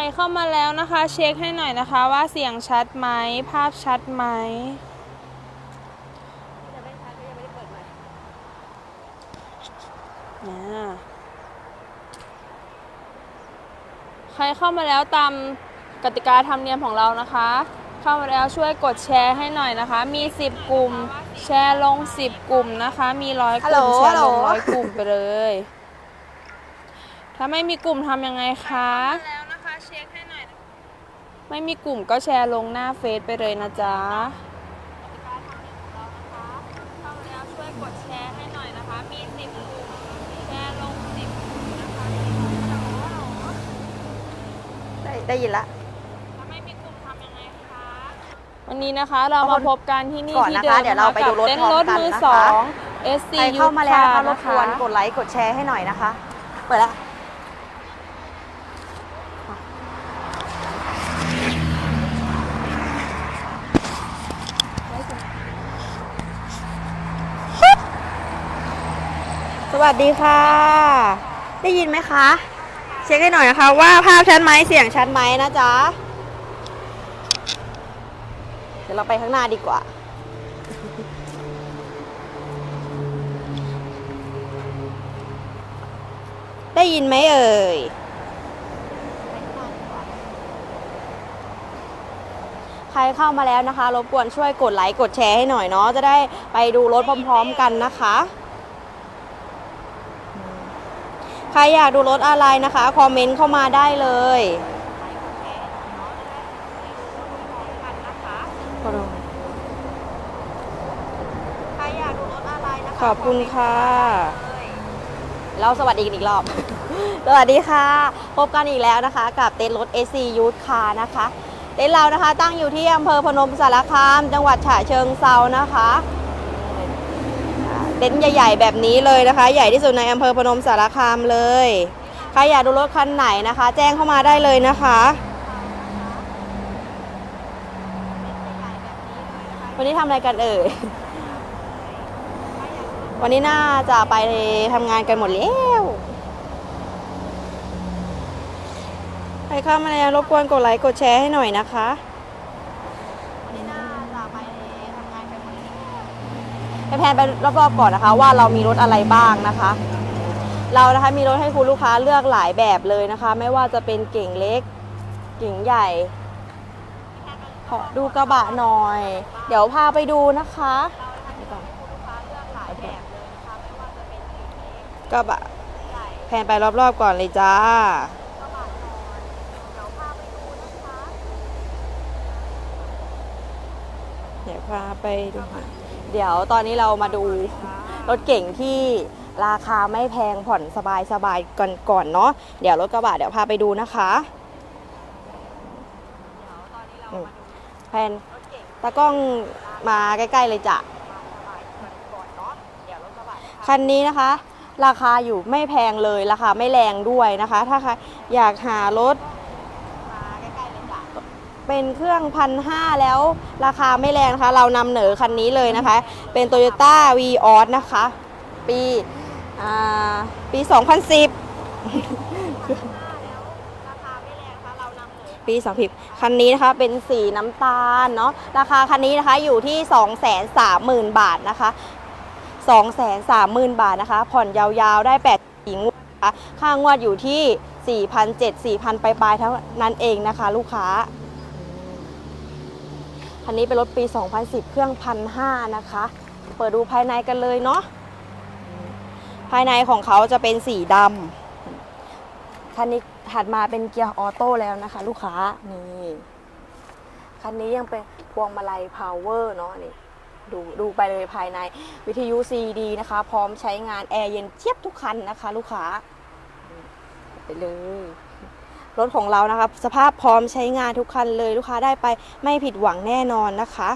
ใครเข้ามาแล้วนะคะ เช็คให้หน่อยนะคะว่าเสียงชัดไหมภาพชัดไหมอ่าใครเข้ามาแล้วตามกติกาธรรมเนียมของเรานะคะ เข้ามาแล้วช่วยกดแชร์ให้หน่อยนะคะ มี 10 กลุ่ม แชร์ลง 10 กลุ่มนะคะ มีร้อยกลุ่มฮัแชลโหลร์ลงฮัลโหลร้อยกลุ่มไปเลย ถ้าไม่มีกลุ่มทำยังไงคะแล้วนะคะเช็คให้หน่อย ไม่มีกลุ่มก็แชร์ลงหน้าเฟซไปเลยนะจ๊ะกติกาธรรมเนียมของเรานะคะเข้ามาแล้วช่วยกดแชร์ให้หน่อยนะคะมี10กลุ่มแชร์ลง10กลุ่มนะคะได้ได้ยินละถ้าไม่มีกลุ่มทำยังไงคะวันนี้นะคะเราเอามาคนพบกันที่นี่ก่อนที่นะคะเดิมเดี๋ยวเราไปดูรถกับเต้นพร้อมรถกันมือนะคะสอง SC ใครเข้ามาแล้วนะคะรนะบกคะวนกดไลค์กดแชร์ให้หน่อยนะคะ เปิดละ วัสดีค่ะ ได้ยินไหมคะ เช็คให้หน่อยนะคะ ว่าภาพชัดไหมเสียงชัดไหมนะจ๊ะ เดี๋ยวเราไปข้างหน้าดีกว่า ได้ยินไหมเอ่ยใครเข้ามาแล้วนะคะ รบกวนช่วยกดไลค์กดแชร์ให้หน่อยเนาะจะได้ไปดูรถพร้อม ๆ กันนะคะ ใครอยากดูรถอะไรนะคะ คอมเมนต์เข้ามาได้เลยใครอยากดูรถอะไรนะคะขอบคุณค่ะ เราสวัสดีกันอีกรอบ สวัสดีค่ะ พบกันอีกแล้วนะคะ กับเต็นท์รถ SC Youth Car นะคะ เต็นท์เรานะคะตั้งอยู่ที่อำเภอพนมสารคาม จังหวัดฉะเชิงเซานะคะอ่า เต็นท์ใหญ่ๆแบบนี้เลยนะคะ ใหญ่ที่สุดในอำเภอพนมสารคามเลยใครอยากดูรถคันไหนนะคะ แจ้งเข้ามาได้เลยนะคะวันนี้ทำอะไรกันเอ่ย วันนี้น่าจะไปทำงานกันหมดแล้วใครเข้ามาแล้วรบกวนกดไลค์กดแชร์ให้หน่อยนะคะ วันนี้น่าจะไปทำงานกันหมด แล้วไปแพนไปรอบๆก่อนนะคะ ว่าเรามีรถอะไรบ้างนะคะ เรานะคะมีรถให้คุณลูกค้าเลือกหลายแบบเลยนะคะ ไม่ว่าจะเป็นเก่งเล็ก เก่งใหญ่ขอดูกระบะหน่อย เดี๋ยวพาไปดูนะคะกระบะแพนไปรอบๆก่อนเลยจ้าเดี๋ยวพาไปดูค่ะ เดี๋ยวตอนนี้เรามาดูรถเก่งที่ราคาไม่แพงผ่อนสบายๆก่อนก่อนเนาะเดี๋ยวรถกระบะเดี๋ยวพาไปดูนะคะแพนตากล้องมาใกล้ ๆ เลยจ้ะคันนี้นะคะ ราคาอยู่ไม่แพงเลยราคาไม่แรงด้วยนะคะ ถ้าใครอยากหารถ เป็นเครื่องพันห้าแล้วราคาไม่แรงนะคะ เรานำเหนอคันนี้เลยนะคะ เป็น Toyota v ีออสนะคะ ปีอ่าปี 2010 ปี2010คันนี้นะคะเป็นสีน้ำตาลเนาะราคาคันนี้นะคะอยู่ที่ 230,000 บาทนะคะ 230,000 บาทนะคะ ผ่อนยาวๆได้8สีงวดนะคะค่างวดอยู่ที่ 4,700 4,000 ปลายๆเท่านั้นเองนะคะ ลูกค้า คันนี้เป็นรถปี 2010 เครื่องพันห้านะคะ เปิดดูภายในกันเลยเนาะ ภายในของเขาจะเป็นสีดำ คันนี้ถัดมาเป็นเกียร์ออโต้แล้วนะคะ ลูกค้า นี่ คันนี้ยังเป็นพวงมาลัยพาวเวอร์เนาะนี่ดูดูไปเลยภายในวิทยุ CD นะคะ พร้อมใช้งานแอร์เย็นเจี๊ยบทุกคันนะคะ ลูกค้า ไปเลย รถของเรานะคะ สภาพพร้อมใช้งานทุกคันเลยลูกค้าได้ไปไม่ผิดหวังแน่นอนนะคะ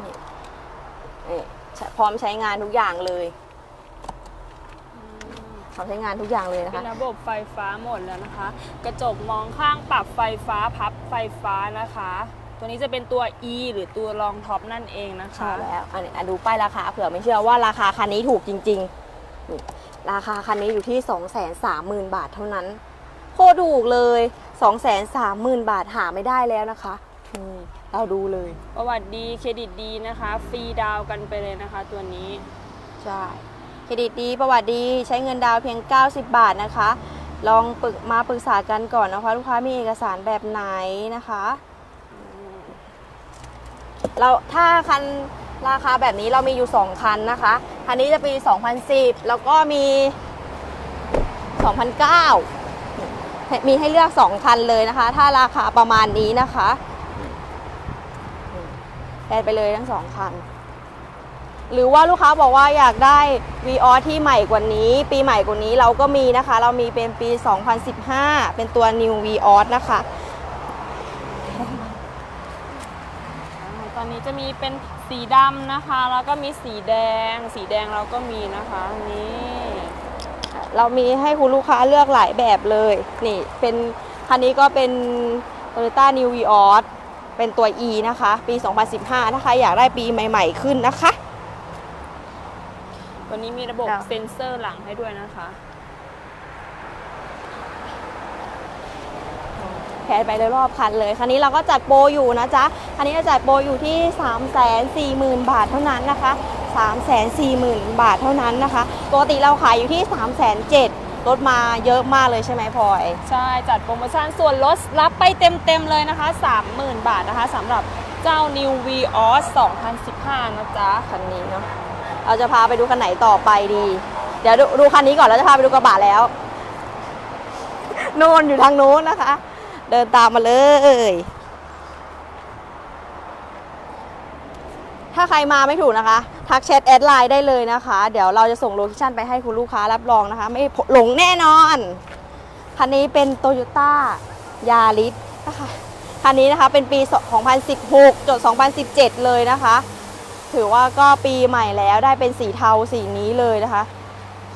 นี่นี่พร้อมใช้งานทุกอย่างเลยพร้อมใช้งานทุกอย่างเลยนะเป็คะนระบบไฟฟ้าหมดแล้วนะคะ กระจกมองข้างปรับไฟฟ้าพับไฟฟ้านะคะ ตัวนี้จะเป็นตัว E หรือตัวรองท็อปนั่นเองนะคะใช่แล้วอันนี้อะดูป้ายราคาเผื่อไม่เชื่อว่าราคาคันนี้ถูกจริงๆนี่ราคาคันนี้อยู่ที่ 2 3 0 0 0 0 บาทเท่านั้น โคตรถูกเลย 230,000 บาทหาไม่ได้แล้วนะคะนี่เราดูเลย ประวัติดีเครดิตดีนะคะ ฟรีดาวน์กันไปเลยนะคะ ตัวนี้ใช่เครดิตดีประวัติดีใช้เงินดาวน์เพียง 90 บาทนะคะ ลองปรึกมาปรึกษากันก่อนนะคะ ลูกค้ามีเอกสารแบบไหนนะคะเราถ้าคันราคาแบบนี้เรามีอยู่ 2 คันนะคะ คันนี้จะปี 2010 แล้วก็มี 2009 มีให้เลือก 2 คันเลยนะคะ ถ้าราคาประมาณนี้นะคะแปลไปเลยทั้งสองคัน หรือว่าลูกค้าบอกว่าอยากได้ v ีออที่ใหม่กว่านี้ ปีใหม่กว่านี้เราก็มีนะคะ เรามีเป็นปี 2015 เป็นตัว New v ีออนะคะ ตอนนี้จะมีเป็นสีดำนะคะ แล้วก็มีสีแดง สีแดงเราก็มีนะคะนี่ เรามีให้คุณลูกค้าเลือกหลายแบบเลย นี่เป็นคันนี้ก็เป็น Toyota New v ีออเป็นตัว E นะคะ ปี 2015ถ้าใครอยากได้ปีใหม่ ๆ ขึ้นนะคะ ตัวนี้มีระบบครับเซ็นเซอร์หลังให้ด้วยนะคะ แพนไปเลยรอบคันเลย คันนี้เราก็จัดโปรอยู่นะจ๊ะ คันนี้จะจัดโปรอยู่ที่ 3 4 0 0 0 0 บาทเท่านั้นนะคะ 3 4 0 0 0 0 บาทเท่านั้นนะคะ ปกติเราขายอยู่ที่ 3 7 0 0 0ลดมาเยอะมากเลยใช่ไหมพลอย ใช่จัดโปรโมชั่นส่วนลดรับไปเต็มๆเลยนะคะ 30,000 บาทนะคะสำหรับเจ้า New v ีออส2015 นะจ๊ะ คันนี้เนาะเราจะพาไปดูคันไหนต่อไปดี เดี๋ยวดูดูคันนี้ก่อนแล้วจะพาไปดูกระบะแล้วโน่นอยู่ทางโน้นนะคะ เดินตามมาเลย ถ้าใครมาไม่ถูกนะคะ ทักแชทแอดไลน์ได้เลยนะคะ เดี๋ยวเราจะส่งโลเคชั่นไปให้คุณลูกค้ารับรองนะคะ ไม่หลงแน่นอน คันนี้เป็นโตโยต้ายาริสนะคะคันนี้นะคะเป็นปี 2016จด2017 เลยนะคะ ถือว่าก็ปีใหม่แล้วได้เป็นสีเทาสีนี้เลยนะคะ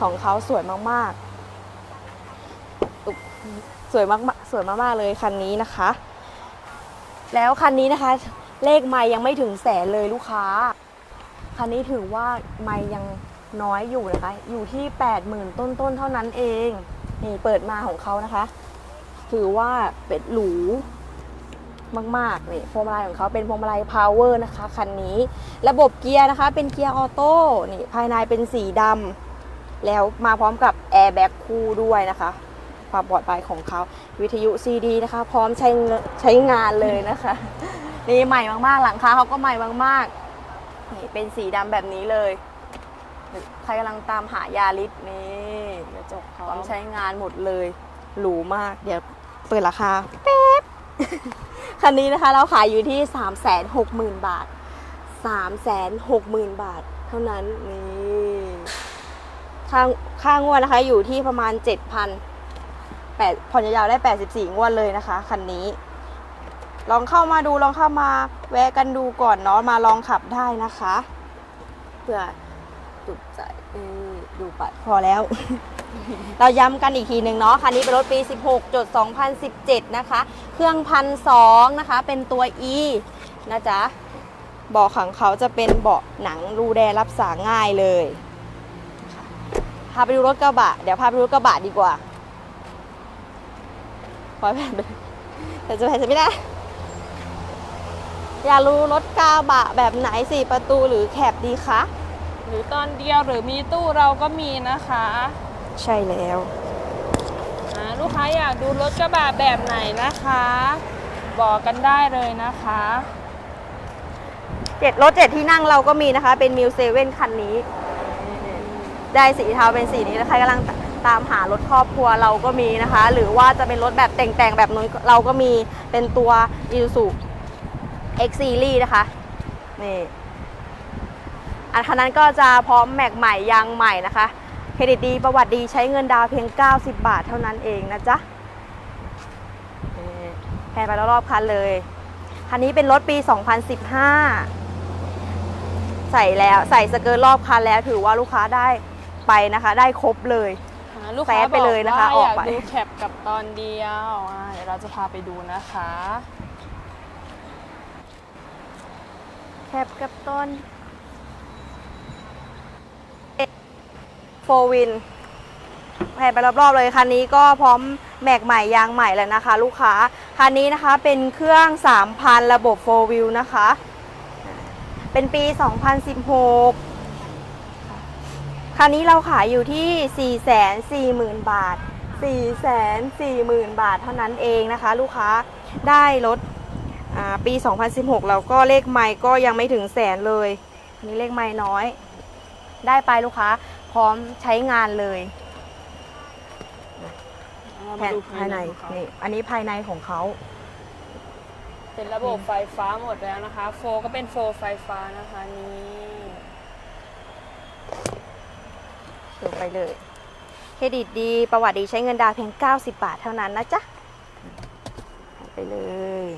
ของเขาสวยมากๆ สวยมากๆสวยมากๆเลยคันนี้นะคะ แล้วคันนี้นะคะ เลขไม่ยังไม่ถึงแสนเลยลูกค้า คันนี้ถือว่าไม่ยังน้อยอยู่นะคะ อยู่ที่ 80,000 ต้นๆ เท่านั้นเอง นี่เปิดมาของเขานะคะ ถือว่าเป็นหรูมากๆนี่พวงมาลัยของเขาเป็นพวงมาลัยพาวเวอร์นะคะคันนี้ ระบบเกียร์นะคะ เป็นเกียร์ออโต้นี่ภายในเป็นสีดำแล้วมาพร้อมกับแอร์แบ็กคู่ด้วยนะคะ ความปลอดภัยของเขาวิทยุซีดีนะคะ พร้อมใช้ใช้งานเลยนะคะ นี่ใหม่มากๆ หลังคาเขาก็ใหม่มากๆ นี่เป็นสีดำแบบนี้เลยใครกำลังตามหายาลิสนี่กระจกพเขาร้อมใช้งานหมดเลยหรูมาก เดี๋ยวเปิดราคาแป๊บคันนี้นะคะเราขายอยู่ที่ 3 6 0 0 0 0 บาท 3 6 0 0 0 0 บาท เท่านั้นนี่ค่าค่างวดนะคะอยู่ที่ประมาณ 7,000แปดผ่อนยาวๆได้ 84 งวดเลยนะคะ คันนี้ ลองเข้ามาดูลองเข้ามาแวะกันดูก่อนเนาะมาลองขับได้นะคะ เพื่อจุดใจดูปัดพอแล้ว เราย้ำกันอีกทีหนึ่งเนาะคันนี้เป็นรถปี 16จด2017 นะคะ เครื่องพันสองนะคะ เป็นตัว E นะจ๊ะเบาะของเขาจะเป็นเบาะหนังรูแดรับสาง่ายเลยพาไปดูรถกระบะ เดี๋ยวพาไปดูรถกระบะดีกว่าขอยแผ่นไปแต่จะแผ่นจะไม่ได้ อยากรู้รถกระบะแบบไหนสี่ประตูหรือแคบดีคะหรือตอนเดียวหรือมีตู้เราก็มีนะคะใช่แล้วอ่าลูกค้าอยากดูรถกระบะแบบไหนนะคะ บอกกันได้เลยนะคะ เจ็ดรถเจ็ดที่นั่งเราก็มีนะคะ เป็นมิวเซเว่นคันนี้ ได้สีเทาเป็นสีนี้แล้วใครกำลังตามหารถครอบครัวเราก็มีนะคะ หรือว่าจะเป็นรถแบบแต่งๆแบบนู้นเราก็มีเป็นตัว i s u X Series นะคะนี่อันคันนั้นก็จะพร้อมแม็กใหม่ยางใหม่นะคะเครดิตดีประวัติดีใช้เงินดาวน์เพียง 90 บาทเท่านั้นเองนะจ๊ะนี่แพนไปรอบๆคันเลยคันนี้เป็นรถปี 2015 ใส่แล้วใส่สเกิร์ตรอบคันแล้วถือว่าลูกค้าได้ไปนะคะ ได้ครบเลยอ่าลูกแฟค้าดไปเลยนะคะบว่าออกอยากไปดูแคปกับตอนเดียวอ่าเดี๋ยวเราจะพาไปดูนะคะ แคปกับต้นโฟวินแผ่ไปรอบๆเลยคันนี้ก็พร้อมแม็กใหม่ยางใหม่แล้วนะคะ ลูกค้าคันนี้นะคะเป็นเครื่อง 3,000 ระบบ4 wheel นะคะ เป็นปี 2016 คันนี้เราขายอยู่ที่ 440,000 บาท 440,000 บาทเท่านั้นเองนะคะ ลูกค้าได้รถ ปี 2016แล้วก็เลขไมค์ก็ยังไม่ถึงแสนเลยอันนี่เลขไมค์น้อย ได้ไปลูกค้า พร้อมใช้งานเลยเอาแผมานดูภายในของเขานี่อันนี้ภายในของเขา เป็นระบบไฟฟ้าหมดแล้วนะคะ โฟก็เป็นโฟไฟฟ้านะคะนี่ดูไปเลยเครดิตดีประวัติดีใช้เงินดาวน์เพียง 90 บาทเท่านั้นนะจ๊ะ ไปเลย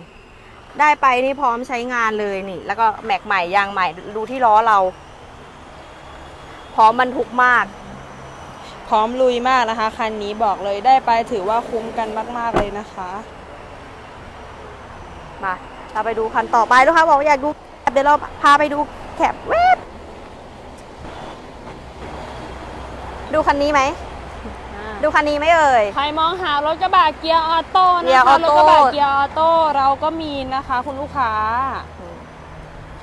ได้ไปนี่พร้อมใช้งานเลยนี่ แล้วก็แม็กใหม่ยางใหม่ดูที่ล้อเรา พร้อมบรรทุกมาก พร้อมลุยมากนะคะ คันนี้บอกเลยได้ไปถือว่าคุ้มกันมาก ๆ เลยนะคะ มาเราไปดูคันต่อไปลูกค้าบอกว่าอยากดูแคปเดี๋ยวเราพาไปดูแคปเว็บดูคันนี้ไหม ดูคันนี้ไหมเอ่ย ใครมองหารถกระบะเกียร์ออโต้เกียนะร์อคะอรโต้ถกระบะเกียร์ออโต้เราก็มีนะคะ คุณลูกค้า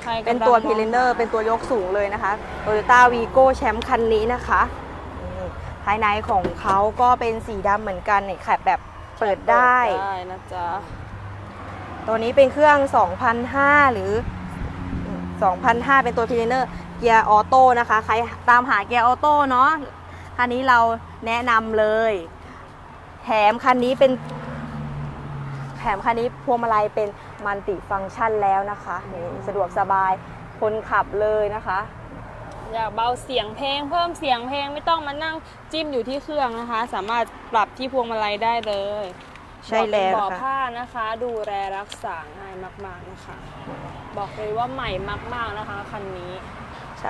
ใครกำลังเป็นตัวมองพิลเนอร์หาเป็นตัวยกสูงเลยนะคะ Toyota Vigo แชมป์คันนี้นะคะนี่ภายในของเขาก็เป็นสีดำเหมือนกันเนี่ยแคปแบบเปิดได้ ได้นะจ๊ะตัวนี้เป็นเครื่อง 2,005 หรือ 2,005 เป็นตัวพิลเนอร์เกียร์ออโต้นะคะ ใครตามหาเกียร์ออโต้เนาะ คันนี้เราแนะนำเลย แถมคันนี้เป็น แถมคันนี้พวงมาลัยเป็นมัลติฟังก์ชันแล้วนะคะนี่สะดวกสบายคนขับเลยนะคะอยากเบาเสียงเพลง เพิ่มเสียงเพลงไม่ต้องมานั่งจิ้มอยู่ที่เครื่องนะคะ สามารถปรับที่พวงมาลัยได้เลยใช่แล้วเบาะค่ะผ้านะคะ ดูแลรักษาง่ายมาก ๆนะคะ บอกเลยว่าใหม่มาก ๆนะคะคันนี้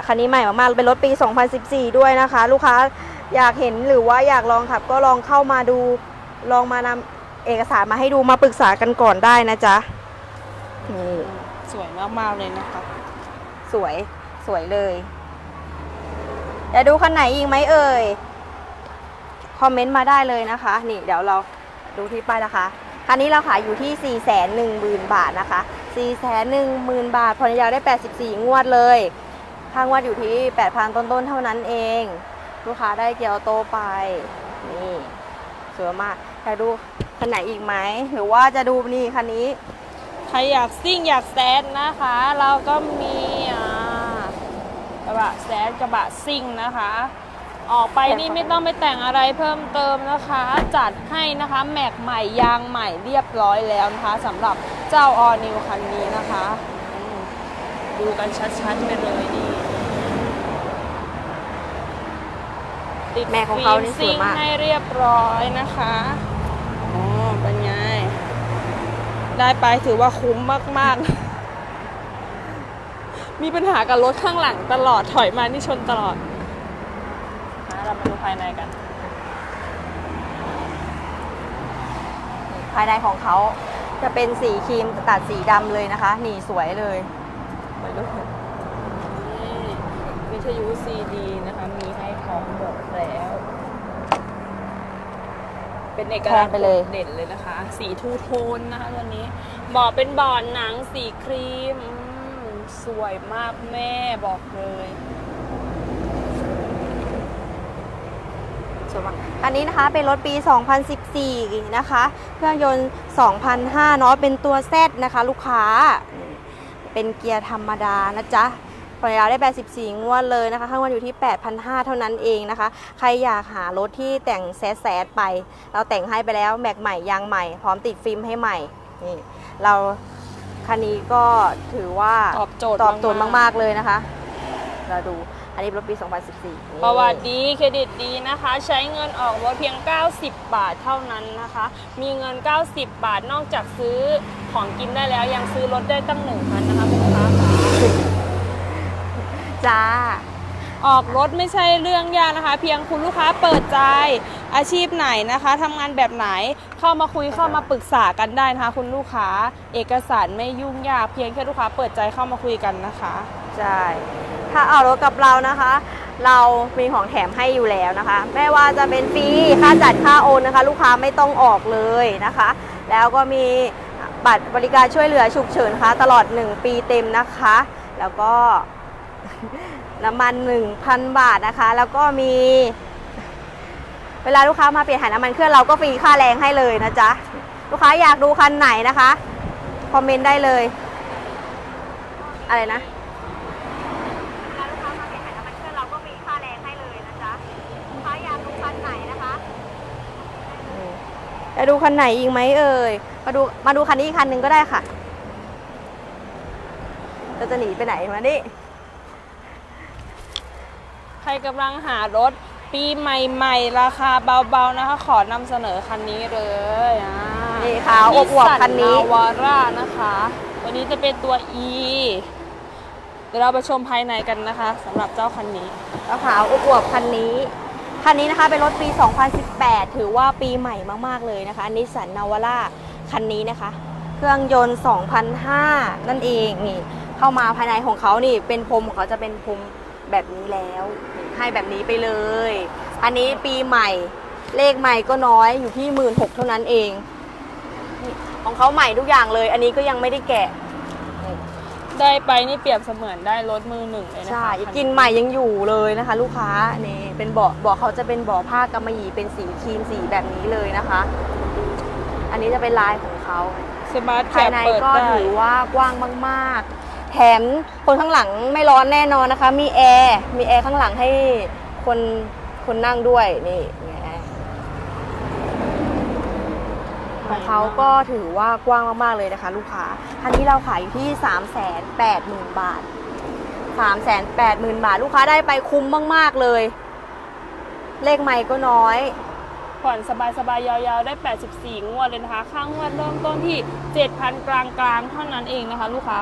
คันนี้ใหม่มากๆเป็นรถปี 2014 ด้วยนะคะ ลูกค้า อยากเห็นหรือว่าอยากลองขับ ก็ลองเข้ามาดู ลองมานำเอกสารมาให้ดูมาปรึกษากันก่อนได้นะจ๊ะนี่สวยมากๆเลยนะคะสวยสวยเลยอยากดูคันไหนอีกไหมเอ่ยคอมเมนต์มาได้เลยนะคะ นี่เดี๋ยวเราดูที่ป้ายนะคะคันนี้เราขายอยู่ที่ 4 1 0 0 0 0 บาทนะคะ 4 1 0 0 0 0 บาทผ่อนยาวได้ 84 งวดเลย ค่างวดอยู่ที่ 8,000 ต้นๆ เท่านั้นเอง ลูกค้าได้เกียร์ออโตไป นี่สวยมากอยากดูคันไหนอีกไหมหรือว่าจะดูนี่คันนี้ ใครอยากซิ่งอยากแซดนะคะ เราก็มีกระบะแซดกระบะซิ่งนะคะ ออกไปนี่ไม่ต้องไปแต่งอะไรเพิ่มเติมนะคะ จัดให้นะคะแม็กใหม่ยางใหม่เรียบร้อยแล้วนะคะสำหรับเจ้าออนิวคันนี้นะคะดูกันชัดๆไปเลยนี่ ติดแม็กของเขานี่สวยฟิล์มากซิ่งให้เรียบร้อยนะคะอ๋อเป็นไง ได้ไปถือว่าคุ้มมาก ๆ มีปัญหากับรถข้างหลังตลอดถอยมานี่ชนตลอดนะเรามาดูภายในกัน ภายในของเขาจะเป็นสีครีมตัดสีดำเลยนะคะ นี่สวยเลยเหมือนลูกนี่วิทยุซีดีนะคะ มีให้พร้อมหมดแล้ว เป็นเอกลักษณ์แพงไปเลยโดดเด่นเลยนะคะ สีทูโทนนะคะตัวนี้บาะเป็นบาะหนังสีครีมอืมสวยมากแม่บอกเลย สวยมากอันนี้นะคะเป็นรถปี 2014 นะคะ เครื่องยนต์ 2005เนาะเป็นตัว Z นะคะ ลูกค้า เป็นเกียร์ธรรมดานะจ๊ะ ปล่อยยาวได้ 84 งวดเลยนะคะข้างวันอยู่ที่ 8,500 เท่านั้นเองนะคะ ใครอยากหารถที่แต่งแซดๆไป เราแต่งให้ไปแล้วแม็กใหม่ยางใหม่ พร้อมติดฟิล์มให้ใหม่นี่เราคันนี้ก็ถือว่าตอบโจทย์ตอบโจทย์มากๆมากๆเลยนะคะ เราดูอันนี้เป็นรถปี 2014นี่ประวัติดีเครดิตดีนะคะ ใช้เงินออกรถเพียง 90 บาทเท่านั้นนะคะ มีเงิน 90 บาทนอกจากซื้อของกินได้แล้วยังซื้อรถได้ตั้งหนึ่งพันนะคะคุณลูกค้าค่ะ จ้า ออกรถไม่ใช่เรื่องยากนะคะ เพียงคุณลูกค้าเปิดใจอาชีพไหนนะคะทำงานแบบไหนเข้ามาคุยเข้ามาปรึกษากันได้นะคะ คุณลูกค้าเอกสารไม่ยุ่งยากเพียงแค่ลูกค้าเปิดใจเข้ามาคุยกันนะคะใช่ถ้าเอารถกับเรานะคะ เรามีของแถมให้อยู่แล้วนะคะ ไม่ว่าจะเป็นฟรีค่าจัดค่าโอนนะคะ ลูกค้าไม่ต้องออกเลยนะคะ แล้วก็มีบัตรบริการช่วยเหลือฉุกเฉินนะคะตลอด 1 ปีเต็มนะคะ แล้วก็ น้ำมัน 1,000 บาทนะคะ แล้วก็มี เวลาลูกค้ามาเปลี่ยนถ่ายน้ำมันเครื่องเราก็ฟรีค่าแรงให้เลยนะจ๊ะ ลูกค้าอยากดูคันไหนนะคะ คอมเมนต์ได้เลย อะไรนะลูกค้ามาเปลี่ยนถ่ายน้ำมันเครื่องเราก็ฟรีค่าแรงให้เลยนะจ๊ะลูกค้าอยากดูคันไหนนะคะจะดูคันไหนอีกไหมเอ่ย มาดูมาดูคันนี้อีกคันหนึ่งก็ได้ค่ะเราจะหนีไปไหนมานี่ ใครกำลังหารถปีใหม่ๆ ราคาเบาๆนะคะ ขอนำเสนอคันนี้เลยอ่านี่ขาวอบอวบคันนี้วาร่านะคะ วันนี้จะเป็นตัว E เดี๋ยวเราไปชมภายในกันนะคะสำหรับเจ้าคันนี้กระขาวอวบๆคันนี้คันนี้นะคะเป็นรถปี 2018 ถือว่าปีใหม่มากๆเลยนะคะนิสสันนาวาร่าคันนี้นะคะ เครื่องยนต์ 2005 นั่นเองนี่เข้ามาภายในของเขานี่เป็นพรมของเขาจะเป็นพรม แบบนี้แล้วนี่ให้แบบนี้ไปเลย อันนี้ปีใหม่เลขใหม่ก็น้อยอยู่ที่1 6ื่นเท่านั้นเองนี่ของเขาใหม่ทุกอย่างเลย อันนี้ก็ยังไม่ได้แกะได้ไปนี่เปรียบเสมือนได้รถมือหนึ่งเลยนะคะใช่คักินใหม่ยังอยู่เลยนะคะ ลูกค้านี่เป็นเบาะเบาะเขาจะเป็นเบาะผ้ากำมะหยี่เป็นสีครีมสีแบบนี้เลยนะคะ อันนี้จะเป็นลายของเขาสมาร์ทแคภายปในเปิดก็ได้ถือว่ากว้างมากๆ แถมคนข้างหลังไม่ร้อนแน่นอนนะคะ มีแอร์มีแอร์ข้างหลังให้คนคนนั่งด้วยนี่ของเขาก็ถือว่ากว้างมาก ๆ เลยนะคะ ลูกค้า คันนี้เราขายอยู่ที่ 3 8 0 0 0 0 บาท 3 8 0 0 0 0 บาท ลูกค้าได้ไปคุ้มมาก ๆ เลย เลขไม่ก็น้อย ผ่อนสบาย ๆ ยาว ๆ ได้ 84 งวดเลยนะคะค่างวดเริ่มต้นที่ 7,000 กลาง ๆ เท่านั้นเองนะคะ ลูกค้า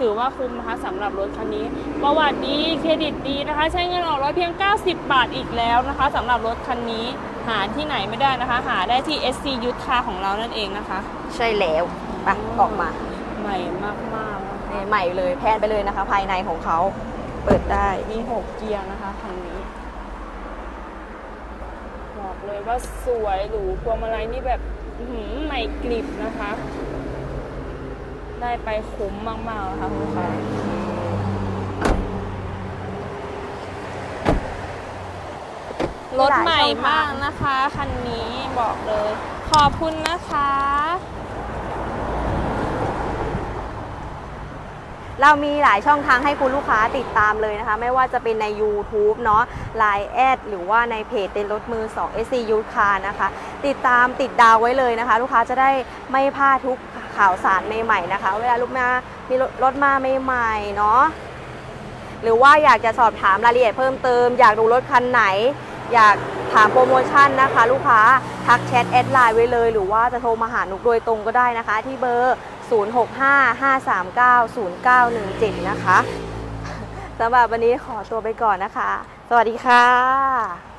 ถือว่าคุ้มนะคะสำหรับรถคันนี้ประวัติดีเครดิตดีนะคะ ใช้เงินออกรถเพียง 90 บาทอีกแล้วนะคะสำหรับรถคันนี้หาที่ไหนไม่ได้นะคะ หาได้ที่ SC ยุทธาของเรานั่นเองนะคะใช่แล้วไปออกมาใหม่มากๆนะคะนี่ใหม่เลยแพนไปเลยนะคะ ภายในของเขาเปิดได้มี6เกียร์นะคะคันนี้ บอกเลยว่าสวยหรูพวงมาลัยนี่แบบอื้อหือใหม่กริบนะคะ ได้ไปคุ้มมากๆนะคะคุณลูกค้ารถใหม่มากนะคะคันนี้บอกเลย ขอบคุณนะคะ เรามีหลายช่องทางให้คุณลูกค้าติดตามเลยนะคะ ไม่ว่าจะเป็นใน YouTube เนาะ Line แอดหรือว่าในเพจเต็นท์รถมือ 2 SC u c a r นะคะ ติดตามติดดาวไว้เลยนะคะ ลูกค้าจะได้ไม่พลาดทุก ข่าวสารใหม่ๆนะคะ เวลาลูกมามีรถมาใหม่ๆเนาะหรือว่าอยากจะสอบถามรายละเอียดเพิ่มเติม อยากดูรถคันไหน อยากถามโปรโมชั่นนะคะ ลูกค้าทักแชทแอดไลน์ไว้เลย หรือว่าจะโทรมาหานุกโดยตรงก็ได้นะคะ ที่เบอร์ 0655390917 นะคะสำหรับวันนี้ขอตัวไปก่อนนะคะ สวัสดีค่ะ